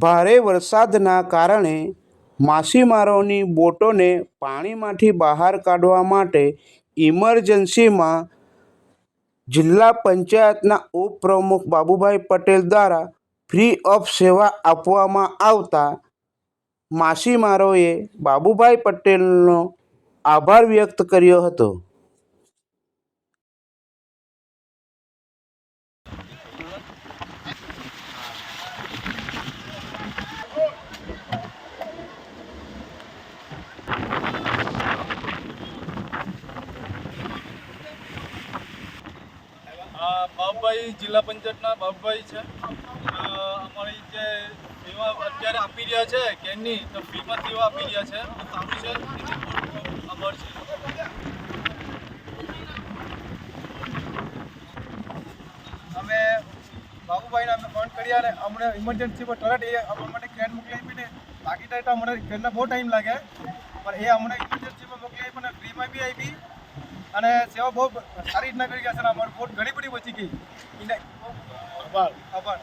ભારે વરસાદના કારણે માછીમારોની બોટોને પાણીમાંથી બહાર કાઢવા માટે ઇમરજન્સીમાં જિલ્લા પંચાયતના ઉપપ્રમુખ બાબુભાઈ પટેલ દ્વારા ફ્રી ઓફ સેવા આપવામાં આવતા માછીમારોએ બાબુભાઈ પટેલનો આભાર વ્યક્ત કર્યો હતો. બાબુભાઈ જિલ્લા પંચાયતના બાબુભાઈ છે. અમારી જે સેવા અત્યારે આપી રહ્યા છે કેનની તો ફ્રીમાં સેવા આપી રહ્યા છે સારું છે. અમે બાબુભાઈને અમે ફોન કર્યા અને અમને ઇમરજન્સીમાં તરત એ અમારા માટે ટ્રેન મોકલી આપીને બાકી ટાઈમ તો અમને ટ્રેનનો બહુ ટાઈમ લાગે. પણ એ અમને ઇમરજન્સીમાં મોકલી આપી અને ફ્રીમાં બી આપી. અને સેવા બહુ સારી રીતના કરી ગયા છે અમારી બોટ ઘણી બધી બચી ગઈ. એને આભાર. આભાર.